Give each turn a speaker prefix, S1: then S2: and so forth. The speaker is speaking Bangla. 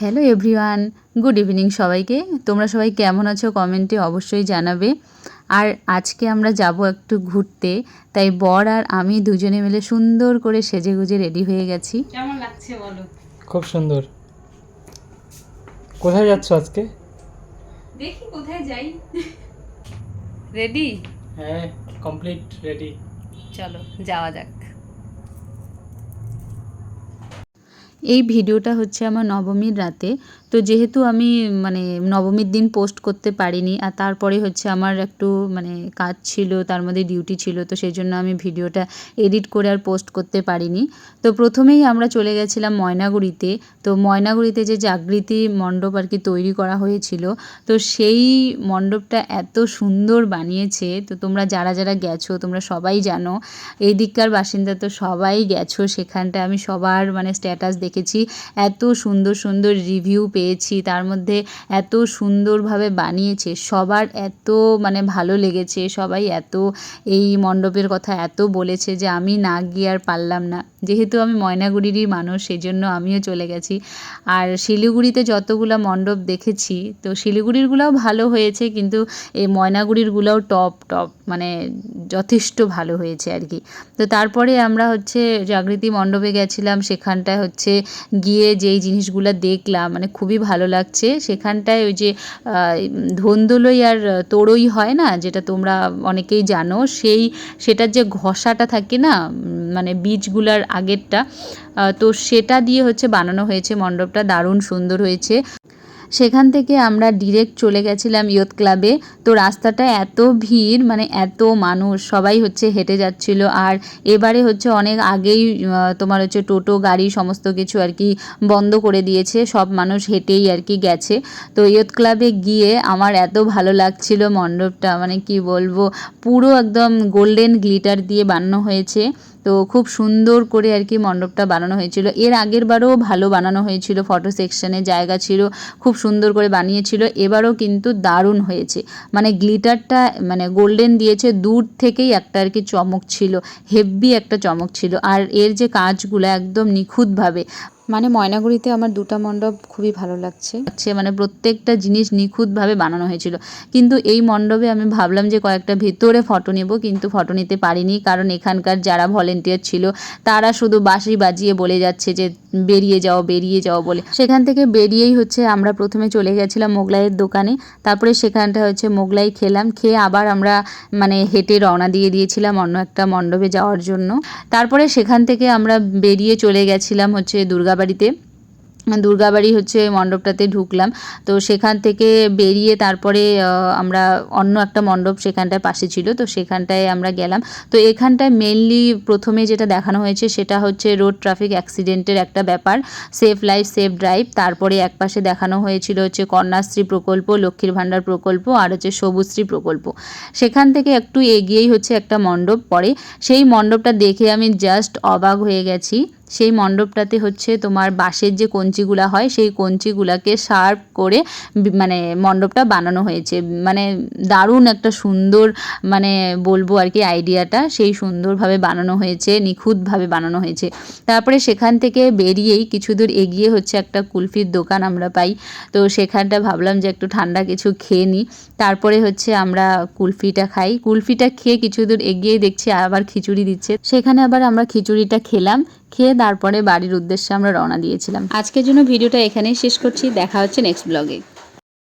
S1: হ্যালো এভরিওয়ান গুড ইভিনিং সবাইকে। তোমরা সবাই কেমন আছো? কমেন্টে অবশ্যই জানাবে। আর আজকে আমরা যাব একটু ঘুরতে তাই বর আর আমি দুজনে মিলে সুন্দর করে সেজে গুজে রেডি হয়ে গেছি।
S2: কেমন লাগছে বলো?
S3: খুব সুন্দর। কোথায় যাচ্ছ আজকে?
S2: দেখি কোথায় যাই। রেডি?
S3: হ্যাঁ কমপ্লিট রেডি
S2: চলো যাওয়া যাক।
S1: এই ভিডিওটা হচ্ছে আমার নবমীর রাতে। তো যেহেতু আমি মানে নবমীর দিন পোস্ট করতে পারিনি, আর তারপরে হচ্ছে আমার একটু মানে কাজ ছিল, তার মধ্যে ডিউটি ছিল, তো সেই জন্য আমি ভিডিওটা এডিট করে আর পোস্ট করতে পারিনি। তো প্রথমেই আমরা চলে গেছিলাম ময়নাগুড়িতে। তো ময়নাগুড়িতে যে জাগৃতি মণ্ডপ আর কি তৈরি করা হয়েছিল, তো সেই মণ্ডপটা এত সুন্দর বানিয়েছে। তো তোমরা যারা যারা গেছো, তোমরা সবাই জানো এই দিককার বাসিন্দা তো সবাই গেছো সেখানটা আমি সবার মানে স্ট্যাটাস দেখেছি। এত সুন্দর সুন্দর রিভিউ পেয়েছি। তার মধ্যে এত সুন্দরভাবে বানিয়েছে। সবার এত মানে ভালো লেগেছে। সবাই এত এই মণ্ডপের কথা এত বলেছে যে আমি না গিয়ে আর পারলাম না। যেহেতু আমি ময়নাগুড়িরই মানুষ সেই জন্য আমিও চলে গেছি। আর শিলিগুড়িতে যতগুলো মণ্ডপ দেখেছি, তো শিলিগুড়িরগুলোও ভালো হয়েছে, কিন্তু এই ময়নাগুড়িরগুলোও টপ টপ মানে যথেষ্ট ভালো হয়েছে আর কি। তো তারপরে আমরা হচ্ছে জাগৃতি মণ্ডপে গেছিলাম। সেখানটায় হচ্ছে গিয়ে যেই জিনিসগুলো দেখলাম মানে খুবই ভালো লাগছে। সেখানটায় ওই যে ধন্দলই আর তোরই হয় না, যেটা তোমরা অনেকেই জানো, সেই, সেটার যে ঘষাটা থাকে না মানে বীজগুলার আগেরটা তো সেটা দিয়ে হচ্ছে বানানো হয়েছে মণ্ডপটা। দারুণ সুন্দর হয়েছে। সেখান থেকে আমরা ডিরেক্ট চলে গেছিলাম ইয়ত ক্লাবে তো রাস্তাটা এত ভিড় মানে এত মানুষ, সবাই হচ্ছে হেঁটে যাচ্ছিল। আর এবারে হচ্ছে অনেক আগেই তোমার হচ্ছে টোটো, গাড়ি সমস্ত কিছু আর কি বন্ধ করে দিয়েছে। সব মানুষ হেঁটেই আর কি গেছে। তো ইয়ত ক্লাবে গিয়ে আমার এত ভালো লাগছিল মণ্ডপটা মানে কি বলব, পুরো একদম গোল্ডেন গ্লিটার দিয়ে বানানো হয়েছে। তো খুব সুন্দর করে আর কি মণ্ডপটা বানানো হয়েছিল। এর আগের বারও ভালো বানানো হয়েছিল ফটো সেকশনে জায়গা ছিল, খুব সুন্দর করে বানিয়েছিল। এবারও কিন্তু দারুণ হয়েছে। মানে গ্লিটারটা মানে গোল্ডেন দিয়েছে, দূর থেকেই একটা আর কি চমক ছিল হেভি একটা চমক ছিল। আর এর যে কাজগুলো একদম নিখুঁতভাবে মানে ময়নাগুড়িতে আমার দুটা মণ্ডপ খুবই ভালো লাগছে। মানে প্রত্যেকটা জিনিস নিখুঁতভাবে বানানো হয়েছিল। কিন্তু এই মণ্ডপে আমি ভাবলাম যে কয়েকটা ভেতরে ফটো নেব, কিন্তু ফটো নিতে পারিনি। কারণ এখানকার যারা ভলেন্টিয়ার ছিল, তারা শুধু বাঁশি বাজিয়ে বলে যাচ্ছে যে বেরিয়ে যাও বেরিয়ে যাও বলে। সেখান থেকে বেরিয়েই হচ্ছে আমরা প্রথমে চলে গেছিলাম মোগলাইয়ের দোকানে। তারপরে সেখানটা হচ্ছে মোগলাই খেলাম। খেয়ে আবার আমরা মানে হেঁটে রওনা দিয়ে দিয়েছিলাম অন্য একটা মণ্ডপে যাওয়ার জন্য। তারপরে সেখান থেকে আমরা বেরিয়ে চলে গেছিলাম হচ্ছে দুর্গা বাড়িতে দুর্গাবাড়ি হচ্ছে মণ্ডপটাতে ঢুকলাম। তো সেখান থেকে বেরিয়ে তারপরে আমরা অন্য একটা মণ্ডপ সেখানটায় পাশে ছিল, তো সেখানটায় আমরা গেলাম। তো এখানটায় মেনলি প্রথমে যেটা দেখানো হয়েছে সেটা হচ্ছে রোড ট্রাফিক অ্যাক্সিডেন্টের একটা ব্যাপার। সেফ লাইফ সেফ ড্রাইভ তারপরে একপাশে দেখানো হয়েছিল হচ্ছে কন্যাশ্রী প্রকল্প, লক্ষ্মীর ভাণ্ডার প্রকল্প আর হচ্ছে সবুজশ্রী প্রকল্প। সেখান থেকে একটু এগিয়েই হচ্ছে একটা মণ্ডপ পড়ে সেই মণ্ডপটা দেখে আমি জাস্ট অবাক হয়ে গেছি। সেই মণ্ডপটাতে হচ্ছে তোমার বাঁশের যে কঞ্চিগুলা হয়, সেই কঞ্চিগুলাকে শার্প করে মানে মণ্ডপটা বানানো হয়েছে। মানে দারুণ একটা সুন্দর মানে বলব আর কি আইডিয়াটা, সেই সুন্দরভাবে বানানো হয়েছে, নিখুঁতভাবে বানানো হয়েছে। তারপরে সেখান থেকে বেরিয়েই কিছু দূর এগিয়ে হচ্ছে একটা কুলফির দোকান আমরা পাই। তো সেখানটা ভাবলাম যে একটু ঠান্ডা কিছু খেয়ে নিই। তারপরে হচ্ছে আমরা কুলফিটা খাই। কুলফিটা খেয়ে কিছু দূর এগিয়ে দেখছি আবার খিচুড়ি দিচ্ছে। সেখানে আবার আমরা খিচুড়িটা খেলাম। খেয়ে তারপরে বাড়ির উদ্দেশ্যে আমরা রওনা দিয়েছিলাম। আজকের জন্য ভিডিওটা এখানেই শেষ করছি। দেখা হচ্ছে নেক্সট ব্লগে